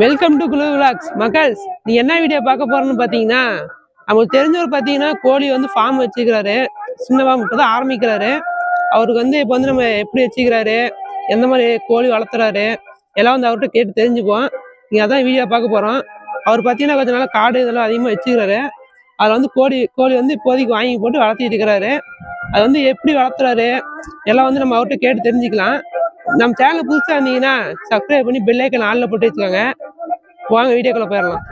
Welcome to Kuzhu vlogs மக்கள்ஸ் நீ என்ன வீடியோ பார்க்க போறோம்னு பார்த்தீங்கன்னா நமக்கு தெரிஞ்சவர் பார்த்தீங்கன்னா கோழி வந்து ஃபார்ம் வச்சுக்கிறாரு சின்ன ஃபார்ம் தான் ஆரம்பிக்கிறாரு. அவருக்கு வந்து இப்போ வந்து நம்ம எப்படி வச்சுக்கிறாரு எந்த மாதிரி கோழி வளர்த்துறாரு எல்லாம் வந்து அவர்கிட்ட கேட்டு தெரிஞ்சுக்குவோம். நீங்கள் அதான் வீடியோ பார்க்க போகிறோம் அவர் பார்த்தீங்கன்னா கொஞ்ச நாள் காடு இதெல்லாம் அதிகமாக வச்சுக்கிறாரு அதில் வந்து கோழி கோழி வந்து இப்போதைக்கு வாங்கி போட்டு வளர்த்திட்டு இருக்கிறாரு. அது வந்து எப்படி வளர்த்துறாரு எல்லாம் வந்து நம்ம அவர்கிட்ட கேட்டு தெரிஞ்சுக்கலாம். நம்ம சேனல் புதுசாக இருந்தீங்கன்னா சப்ஸ்கிரைப் பண்ணி பெல்லைக்கன் ஆளில் போட்டு வச்சுக்கோங்க. வாங்க வீடியோக்குள்ளே போயிடலாம்.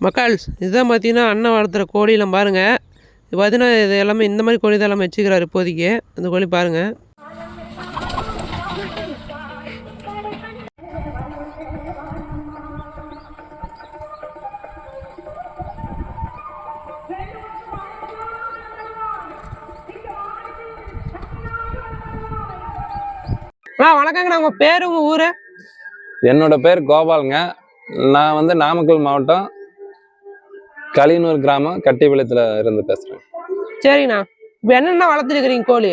மக்கள்ஸ் இதுதான் பார்த்தீங்கன்னா அண்ணன் வளர்த்துற கோழிலாம் பாருங்கள் இது பார்த்தீங்கன்னா இது எல்லாமே இந்த மாதிரி கோழி தான் எல்லாமே வச்சுக்கிறாரு இப்போதைக்கு. அந்த கோழி பாருங்கள் ஆ வணக்கங்கண்ணா. உங்கள் பேர் உங்கள் ஊர்? என்னோட பேர் கோபாலுங்க. நான் வந்து நாமக்கல் மாவட்டம் களியனூர் கிராமம் கட்டிப்பாளையத்துல இருந்து பேசுறேன். சரிங்கண்ணா. இப்போ என்னென்ன வளர்த்துருக்கிறீங்க கோழி?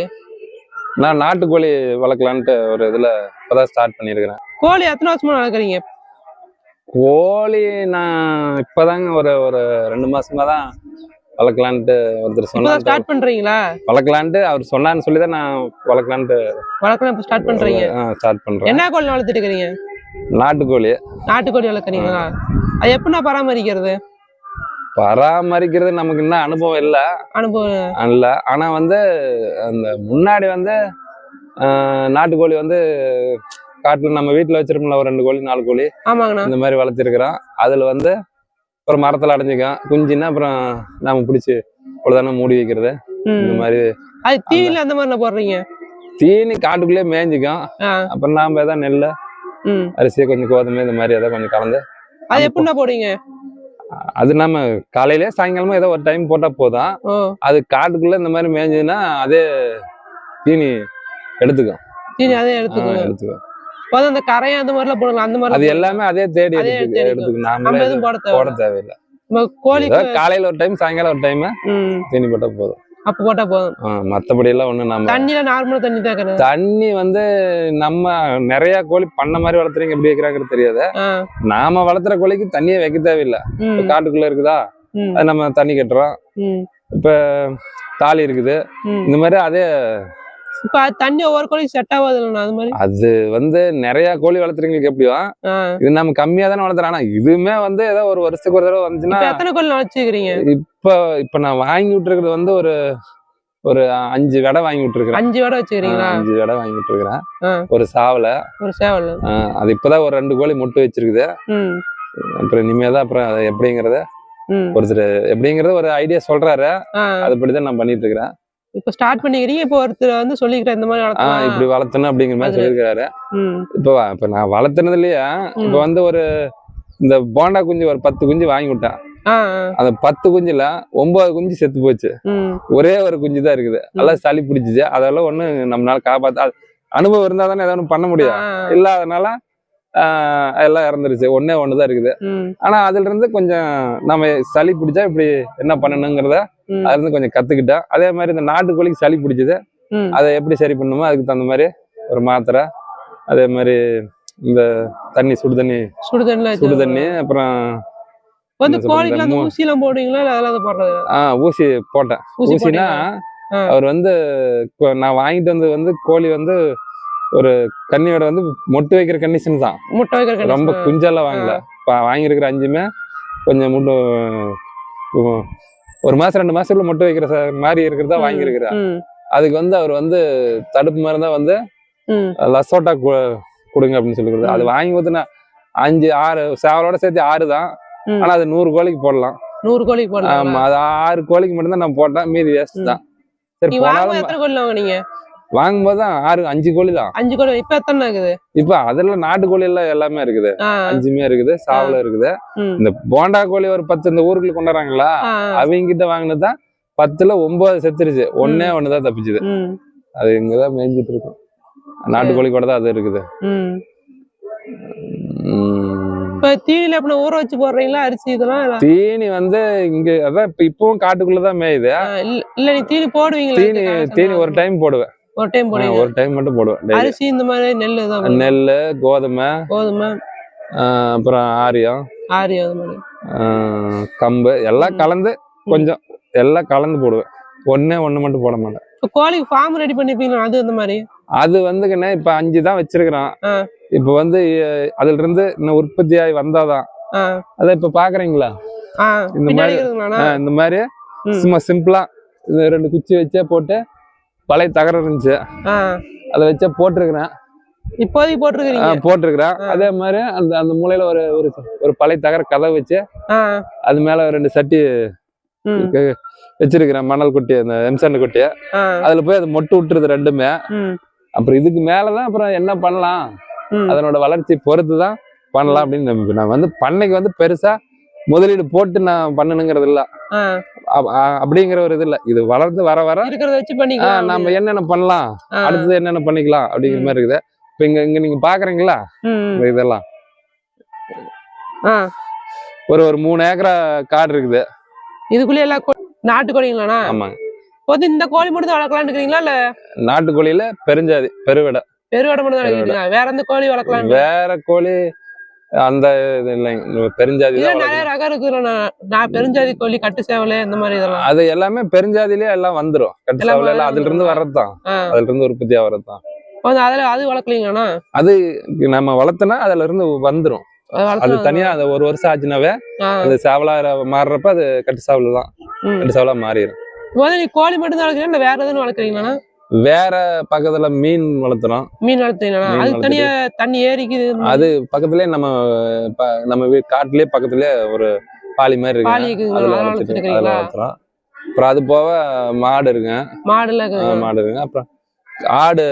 நான் நாட்டுக்கோழி வளர்க்கலான்ட்டு ஒரு இதுல இப்பதான் ஸ்டார்ட் பண்ணியிருக்கிறேன் கோழி எத்தனை வருஷமா வளர்க்குறீங்க? கோழி நான் இப்பதாங்க ஒரு ஒரு ரெண்டு மாசமா தான் வளர்க்கலான்ட்டு ஒருத்தர் சொன்னார். ஸ்டார்ட் பண்ணுறீங்களா வளர்க்கலான்ட்டு அவர் சொன்னான்னு சொல்லி தான் நான் வளர்க்கலான்ட்டு வளர்க்கலாம் இப்போ ஸ்டார்ட் பண்ணுறீங்க ஸ்டார்ட் பண்றேன். என்ன கோழி வளர்த்துட்டு இருக்கிறீங்க நாட்டுக்கோழி. நாட்டுக்கோழி வளர்க்குறீங்களா? அது எப்படிண்ணா பராமரிக்கிறது? பராமரிக்கிறது நமக்கு இன்னும் அனுபவம் இல்லை. அனுபவம் இல்ல. ஆனா வந்து அந்த முன்னாடி வந்து நாட்டுக்கோழி வந்து காட்டுல நம்ம வீட்டுல வச்சிருப்போம்ல ஒரு ரெண்டு கோழி நாலு கோழி. ஆமாங்கண்ணா. இந்த மாதிரி வளர்த்திருக்கிறோம். அதுல வந்து ஒரு மரத்துல அடைஞ்சிக்கும். குஞ்சுன்னா அப்புறம் நாம பிடிச்சி பொழுதானே மூடி வைக்கிறது. இந்த மாதிரி அது தீனில அந்த மாதிரி போடுறீங்க? தீனி காட்டுக்குள்ளேயே மேய்ஞ்சிக்கும். அப்புறம் நாம ஏதாவது நெல் ம். அரிசி கொஞ்சம் கோதுமை இந்த மாதிரி ஏதாவது கொஞ்சம் கலந்து அது எப்படிண்ணா போடுவீங்க? அது நம்ம காலையிலே சாயங்காலமா ஏதோ ஒரு டைம் போட்டா போதும். அது காட்டுக்குள்ள இந்த மாதிரி மேய்ஞ்சதுன்னா அதே தீனி எடுத்துக்கும். தீனி அதே ஆ, எடுத்துக்கோங்க எடுத்துக்கும். போதும் அந்த கரையம் அந்த மாதிரிலாம் போடலாம் அந்த மாதிரி அது எல்லாமே அதே தேடி அதே எடுத்துக்கு தேடி எடுத்துக்கு நம்ம நாமளே எதுவும் போட போட தேவை தேவையில்லை ஏதோ காலையில ஒரு டைம் சாயங்காலம் ஒரு டைம் தீனி போட்டா போதும். அப்போ போட்டா போதும். மத்தபடி எல்லாம் ஒண்ணும் நம்ம தண்ணியில நார்மலா தண்ணி தேக்கிறது தண்ணி வந்து நம்ம நிறைய கோழி பண்ண மாதிரி வளர்த்துறீங்க எப்படி வைக்கிறாங்கிறது தெரியாது. நாம வளர்த்துற கோழிக்கு தண்ணியே வைக்க தேவையில்லை. காட்டுக்குள்ள இருக்குதா? அது நம்ம தண்ணி கட்டுறோம். இப்ப தாலி இருக்குது. இந்த மாதிரி அதே இப்போ தண்ணி ஒவ்வொரு கோழிக்கு செட் ஆகாது இல்லைண்ணா அது மாதிரி? அது வந்து நிறைய கோழி வளர்த்துறீங்களுக்கு எப்படியும் இது நம்ம கம்மியா தானே வளர்த்துறோம். ஆனா இதுவுமே வந்து ஏதோ ஒரு வருஷத்துக்கு ஒரு தடவை வந்துச்சுன்னா எத்தனை கோழி வச்சுக்கிறீங்க இப்ப இப்ப நான் வாங்கி விட்டுருக்கிறது வந்து ஒரு ஒரு அஞ்சு விடை வாங்கி விட்டுருக்கிறேன். அஞ்சு வடை வச்சுக்கிறீங்களா? அஞ்சு விடை வாங்கி விட்டுருக்கிறேன். ஒரு சாவல. ஒரு சேவல். அது இப்பதான் ஒரு ரெண்டு கோழி முட்டை வச்சிருக்குது. அப்புறம் இனிமேதான் அப்புறம் அது எப்படிங்கிறத ஒருத்தர் எப்படிங்கறத ஒரு ஐடியா சொல்றாரு. அதுபடிதான் நான் பண்ணிட்டு இருக்கிறேன். இப்போ ஸ்டார்ட் பண்ணிக்கிறீங்க இப்போ ஒருத்தர் வந்து சொல்லிக்கிறேன் இந்த மாதிரி வளர்த்தலாம் இப்படி வளர்த்தணும் அப்படிங்கிற மாதிரி சொல்லியிருக்காரு ம். இப்ப இப்ப நான் வளர்த்துனதுலயே இப்ப வந்து ஒரு இந்த போண்டா குஞ்சு ஒரு பத்து குஞ்சு வாங்கி விட்டேன் அந்த பத்து குஞ்சுல ஒன்பது குஞ்சு செத்து போச்சு. ஒரே ஒரு குஞ்சு தான் இருக்குது நல்லா சளி பிடிச்சிச்சு. அதெல்லாம் ஒண்ணு நம்மளால காப்பாத்த அனுபவம் இருந்தா தானே ஏதாவது ஒண்ணு பண்ண முடியும். இல்லாதனால ஆஹ் எல்லாம் இறந்துருச்சு. ஒண்ணே ஒண்ணுதான் இருக்குது. ஆனா அதுல இருந்து கொஞ்சம் நம்ம சளி பிடிச்சா இப்படி என்ன பண்ணணுங்கிறத அதுல இருந்து கொஞ்சம் கத்துக்கிட்டேன். அதே மாதிரி இந்த நாட்டுக்கோழிக்கு சளி பிடிச்சது அதை எப்படி சரி பண்ணுமோ அதுக்கு தகுந்த மாதிரி ஒரு மாத்திரை அதே மாதிரி இந்த தண்ணி சுடு தண்ணி சுடு தண்ணில சுடு தண்ணி அப்புறம் வந்து ஊசி எல்லாம் போடுவீங்களா? இல்ல அதெல்லாம் அது போடுறது ஆஹ் ஊசி போட்டேன். ஊசி ஊசினா. அவர் வந்து நான் வாங்கிட்டு வந்து வந்து கோழி வந்து ஒரு கன்னியோட வந்து மொட்டு வைக்கிற கண்டிஷன் தான். முட்டை வைக்கிற ரொம்ப. குஞ்செல்லாம் வாங்கல. வாங்கியிருக்கிற அஞ்சுமே கொஞ்சம் முட்டு ஒரு மாசம் ரெண்டு மாசத்துல மொட்டு வைக்கிற மாதிரி இருக்கிறதா ம் அதுக்கு வந்து அவர் வந்து தடுப்பு மருந்தா வந்து லசோட்டா கொடுங்க அப்படின்னு சொல்லி கொடுத்தாரு அது வாங்கி ஊத்துனா அஞ்சு ஆறு சேவலோட சேர்த்து ஆறு தான். ஆனா அது நூறு கோழிக்கு போடலாம். நூறு கோழிக்கு போடலாம் ஆமா அது ஆறு கோழிக்கு மட்டும்தான் நான் போட்டேன். மீதி வேஸ்ட். தான். சரி போனாலும் வாங்கும்போது தான் ஆறு அஞ்சு கோழி தான். அஞ்சு கோழி இப்ப எத்தனை இருக்குது? இப்ப அதெல்லாம் நாட்டு கோழி எல்லாம் எல்லாமே இருக்குது. அஞ்சுமே இருக்குது சாவல இருக்குது. இந்த போண்டா கோழி ஒரு பத்து இந்த ஊருக்குள்ள கொண்டாடுறாங்களா? அவங்க கிட்ட வாங்கினதுதான் பத்துல ஒன்பது செத்துருச்சு. ஒன்னே ஒண்ணுதான் தப்பிச்சுது. அது இங்கதான் மேய்ஞ்சிட்டு இருக்கும். நாட்டுக்கோழி கூட தான் அது இருக்குது. இப்ப தீனில எப்படி ஊற வச்சு போடுறீங்களா? அரிசி இதெல்லாம்? தீனி வந்து இங்க அதான் இப்ப இப்பவும் காட்டுக்குள்ளதான் மேயுது. இல்ல நீ தீனி போடுவீங்களா? தீனி தீனி ஒரு டைம் போடுவேன். ஒரு டைம் ஆ, போடுவீங்க? ஒரு டைம் மட்டும் போடுவேன். அரிசி இந்த மாதிரி நெல் தான் நெல்லு கோதுமை கோதுமை அப்புறம் ஆரியம் ஆரி அந்த மாதிரி. ஆஹ் கம்பு எல்லாம். கலந்து கொஞ்சம் எல்லாம் கலந்து போடுவேன். ஒண்ணே ஒண்ணு மட்டும் போட மாட்டேன். இப்போ கோழிக்கு ஃபார்ம் ரெடி பண்ணிப்பீங்களா? அது அந்த மாதிரி? அது வந்துங்கண்ணே இப்ப அஞ்சு தான் வச்சிருக்கிறோம். இப்ப வந்து அதுல இருந்து இன்னும் உற்பத்தி ஆகி வந்தாதான். அதை இப்ப பாக்குறீங்களா? இந்த மாதிரி- இந்த மாதிரி. சும்மா சிம்பிளா இது ரெண்டு குச்சி வச்சே போட்டு பழைய தகரம் இருந்துச்சு. அதை வச்சே போட்டிருக்கிறேன். இப்போதைக்கு போட்டிருக்கிறீங்க? ஆஹ், போட்டிருக்கிறேன். அதே மாதிரி அந்த அந்த மூலையில ஒரு ஒரு ஒரு பழைய தகர கதவை வச்சு அது மேல ரெண்டு சட்டி வச்சிருக்கிறேன் மணல் குட்டி அந்த எம்சண்ட் குட்டி. அதுல போய் அது மொட்டு விட்டுருது ரெண்டுமே. அப்புறம் இதுக்கு மேலதான் அப்புறம் என்ன பண்ணலாம்? அதனோட வளர்ச்சி பொறுத்து தான் பண்ணலாம் அப்படின்னு நான் வந்து பண்ணைக்கு வந்து பெருசா முதலீடு போட்டு நான் பண்ணணுங்கிறது இல்ல. அப்படிங்கிற ஒரு இது இல்ல. இது வளர்ந்து வர வர இருக்கிறத வச்சு பண்ணிக்கலாம் நாம என்னென்ன பண்ணலாம். அடுத்தது என்னென்ன பண்ணிக்கலாம்? அப்படிங்கிற. மாதிரி இருக்குது. இப்ப இங்க இங்க நீங்க பாக்குறீங்களா? இதெல்லாம். ஒரு ஒரு மூணு ஏக்கரா காடு இருக்குது. இதுக்குள்ளே எல்லாம் நாட்டுக்கோழிங்களாண்ணா ஆமாங்க இப்போ இந்த கோழி மட்டும் தான் வளர்க்கலாம்னு இருக்கிறீங்களா இல்ல? நாட்டுக்கோழியில பெருஞ்சாதி பெருவிடை. பெருவடை மட்டும் தான் வேற எந்த கோழி வளர்க்கலாம் வேற கோழி அந்த இது இல்லைங்க பெருஞ்சாதி நிறைய. ரகம் இருக்குதுண்ணா நான் பெருஞ்சாதி கோழி கட்டு சேவலை இந்த மாதிரி இதெல்லாம். அது எல்லாமே பெருஞ்சாதியிலே எல்லாம் வந்துரும். கட்டு சாவல எல்லாம். அதுல இருந்து வர்றதுதான். அதுல இருந்து உற்பத்தி ஆகிறதுதான் இப்போ வந்து அதுல அது வளர்க்கலீங்களாண்ணா நம்ம வளர்த்தனா அதுல இருந்து வந்துரும். அது அது தனியா அது ஒரு வருஷம் ஆச்சுனாவே அது சேவலா மாறுறப்ப அது கட்டு சாவல் தான். கட்டு சாவலா மாறிடும் கோழி மட்டும் தான் வளர்க்குறீங்க வேற எதுவும் வளர்க்குறீங்களாண்ணா வேற பக்கத்துல மீன் வளர்த்துறோம். மீன் வளர்த்துறீங்களா மீன் அதுக்கு தனியா தண்ணி மாதிரி அது பக்கத்துலயே நம்ம நம்ம காட்டுலயே பக்கத்துலயே ஒரு பாலி மாதிரி இருக்கு. அதுல வளர்த்துறோம். அப்புறம் அது போக மாடு இருக்குங்க. மாடுல மாடு இருக்குங்க. அப்புறம் ஆடு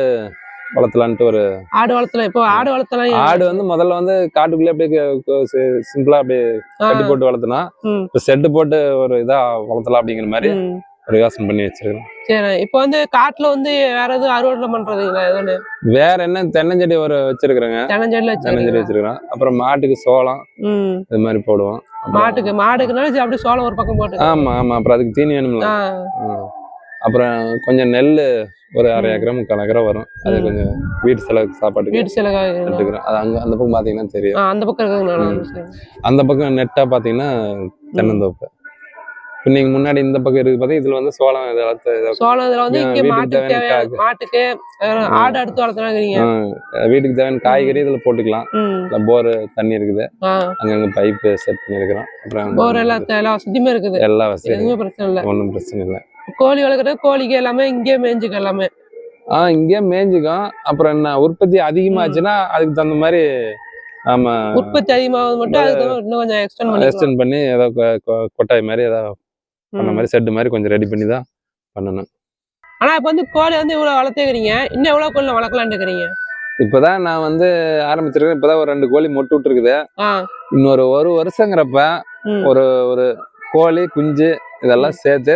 வளர்த்தலான்ட்டு ஒரு ஆடு வளர்த்தலாம். இப்போ ஆடு வளர்த்தலாம் ஆடு வந்து முதல்ல வந்து காட்டுக்குள்ளே அப்படியே சிம்பிளா அப்படியே கட்டி போட்டு வளர்த்தனா ம், இப்ப செட்டு போட்டு ஒரு இதா வளர்த்தலாம் அப்படிங்கிற மாதிரி யோசனை பண்ணி வச்சிருக்கேன் சரி இப்போ வந்து காட்டுல வந்து வேற எதுவும் அறுவடை பண்றதுங்களா எதுன்னு வேற என்ன தென்னஞ்செடி ஒரு வச்சிருக்கிறேங்க. தெனஞ்செடில தென்னஞ்செடி வச்சிருக்கிறோம். அப்புறம் மாட்டுக்கு சோளம் இது மாதிரி போடுவோம். மாட்டுக்கு மாடுக்குனால அப்படியே சோளம் ஒரு பக்கம் போட்டு ஆமா ஆமா அப்புறம் அதுக்கு தீனி வேணும்ல. அப்புறம் கொஞ்சம் நெல் ஒரு அரை ம். ஏக்கரம் முக்கால் ஏக்கரம் வரும். அது. கொஞ்சம் வீட்டு செலவுக்கு சாப்பாட்டுக்கு வீட்டு செலவு எடுத்துக்கிறோம். அது அங்க அந்த பக்கம் பாத்தீங்கன்னா தெரியும். அந்த பக்கம். அந்த பக்கம் நெட்டா பாத்தீங்கன்னா தென்னந்தோப்பு. இப்ப நீங்க முன்னாடி இந்த பக்கம் இருக்கு பார்த்தா இதுல வந்து சோளம் வளர்த்து சோளம் இதுல வந்து இங்க மாட்டுக்கு. மாட்டுக்கு. ஆடு அடுத்து வளர்த்துறாங்க வீட்டுக்கு தேவையான காய்கறி இதுல போட்டுக்கலாம். போர் தண்ணி இருக்குது. அங்கங்க பைப்பு செட் பண்ணிருக்கிறோம் அப்புறம் போர் எல்லாம் எல்லா வசதியுமே இருக்குது. எல்லா வசதியும் பிரச்சனை இல்லை. ஒன்றும் பிரச்சனை இல்லை. கோழி வளர்க்குறது கோழிக்கு எல்லாமே இங்கே மேய்ஞ்சுக்க எல்லாமே. ஆ இங்கே மேய்ஞ்சிக்கும். அப்புறம் என்ன உற்பத்தி அதிகமாச்சுன்னா அதுக்கு தகுந்த மாதிரி ஆமா உற்பத்தி அதிகமாவது மட்டும் அதுக்கு இன்னும் கொஞ்சம் எக்ஸ்டெண்ட் பண்ணிக்கலாம். எக்ஸ்டெண்ட் பண்ணி ஏதோ கொட்டாய் மாதிரி ஏதோ ம். மாதிரி செட்டு மாதிரி கொஞ்சம் ரெடி பண்ணி தான் பண்ணணும். ஆனா இப்ப வந்து கோழி வந்து இவ்வளவு வளர்த்துக்கிறீங்க. இன்னும் எவ்வளவு கோழி வளர்க்கலாம்னு இருக்கிறீங்க இப்பதான் நான் வந்து ஆரம்பிச்சிருக்கேன். இப்பதான் ஒரு ரெண்டு கோழி மொட்டு விட்டுருக்குது. ஆ. இன்னொரு ஒரு வருஷங்கிறப்ப. ஒரு ஒரு கோழி குஞ்சு இதெல்லாம் சேர்த்து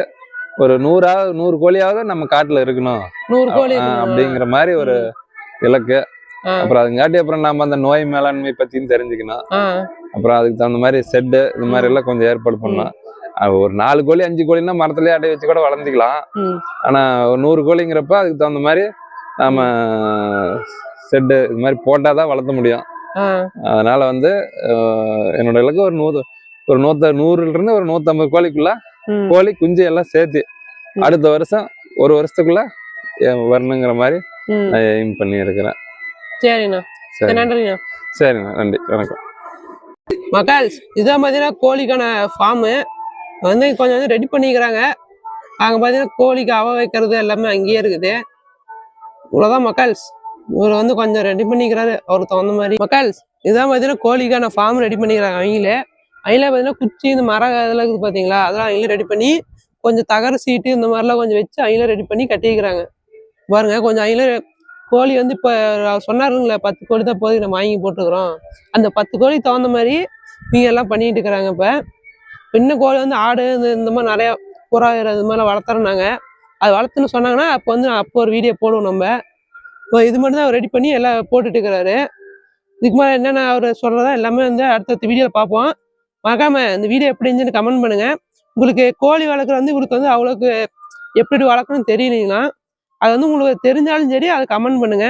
ஒரு நூறாவது நூறு கோழியாவது நம்ம காட்டுல இருக்கணும். நூறு கோழி? அப்படிங்கிற மாதிரி ஒரு இலக்கு. அப்புறம் அதுங்காட்டி அப்புறம் நாம அந்த நோய் மேலாண்மை பத்தியும் தெரிஞ்சுக்கணும். அப்புறம் அதுக்கு தகுந்த மாதிரி செட்டு இது மாதிரி எல்லாம் கொஞ்சம் ஏற்பாடு பண்ணலாம் ஒரு நாலு கோழி அஞ்சு கோழின்னா மரத்துலயே அடை வச்சு கூட வளர்ந்துக்கலாம். ஆனா நூறு கோழிங்கிறப்ப அதுக்கு தகுந்த மாதிரி நாம செட்டு இது மாதிரி போட்டாதான் வளர்த்த முடியும் அதனால வந்து என்னோட இலக்கு ஒரு நூறு ஒரு நூத்த நூறுல இருந்து ஒரு நூத்தம்பது கோழிக்குள்ள. கோழி குஞ்சு எல்லாம் சேர்த்து. அடுத்த வருஷம் ஒரு வருஷத்துக்குள்ள வரணுங்கிற மாதிரி. நான் எய்ம் பண்ணி இருக்கிறேன் சரிண்ணா சரி சரி நன்றிண்ணா சரிண்ணா நன்றி வணக்கம் மக்கள் இதான் பார்த்தீங்கன்னா கோழிக்கான ஃபார்மு வந்து கொஞ்சம் வந்து ரெடி பண்ணிக்கிறாங்க. அங்கே பார்த்தீங்கன்னா கோழிக்கு அவ வைக்கிறது எல்லாமே அங்கேயே இருக்குது. இவ்வளோதான் மக்கள்ஸ். இவர் வந்து கொஞ்சம் ரெடி பண்ணிக்கிறாரு. அவருக்கு தகுந்த மாதிரி. மக்கள்ஸ் இதான் பார்த்தீங்கன்னா கோழிக்கான ஃபார்ம் ரெடி பண்ணிக்கிறாங்க அவங்களே. அவங்களே பார்த்தீங்கன்னா குச்சி இந்த மரம் இதெல்லாம் இருக்குது பார்த்தீங்களா அதெல்லாம் அவங்களே ரெடி பண்ணி கொஞ்சம் தகர சீட்டு இந்த மாதிரிலாம் கொஞ்சம் வச்சு அவங்களே ரெடி பண்ணி கட்டிக்கிறாங்க. பாருங்க கொஞ்சம் அவங்களே கோழி வந்து இப்போ சொன்னாருங்களே பத்து கோழி தான் போதும் நம்ம வாங்கி போட்டுக்கிறோம். அந்த பத்து கோழி தகுந்த மாதிரி நீங்கள் எல்லாம் பண்ணிட்டு இருக்கிறாங்க இப்போ. இன்னும் கோழி வந்து ஆடு இந்த இந்த மாதிரி நிறையா புறா இது மாதிரிலாம் வளர்த்துறோம் நாங்கள் அது வளர்த்துன்னு சொன்னாங்கன்னா அப்போ வந்து அப்போ ஒரு வீடியோ போடுவோம் நம்ம. இது மட்டும் தான் அவர் ரெடி பண்ணி எல்லாம் போட்டுட்டு இருக்கிறாரு. இதுக்கு மேலே என்னென்ன அவர் சொல்கிறதா எல்லாமே வந்து அடுத்தடுத்த வீடியோவில் பார்ப்போம். மறக்காம இந்த வீடியோ எப்படி இருந்துச்சுன்னு கமெண்ட் பண்ணுங்க. உங்களுக்கு கோழி வளர்க்குற வந்து உங்களுக்கு வந்து அவ்வளோக்கு எப்படி வளர்க்கணும்னு தெரியலீங்கன்னா அது வந்து உங்களுக்கு தெரிஞ்சாலும் சரி அதை கமெண்ட் பண்ணுங்க.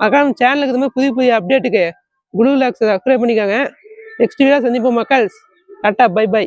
மறக்காம சேனலுக்கு இந்த மாதிரி புதிய புதிய அப்டேட்டுக்கு குளூ லாக்ஸ் சப்ஸ்கிரைப் பண்ணிக்கோங்க. நெக்ஸ்ட் வீடியோ சந்திப்போம் மக்கள்ஸ். கரெக்டாக பை பை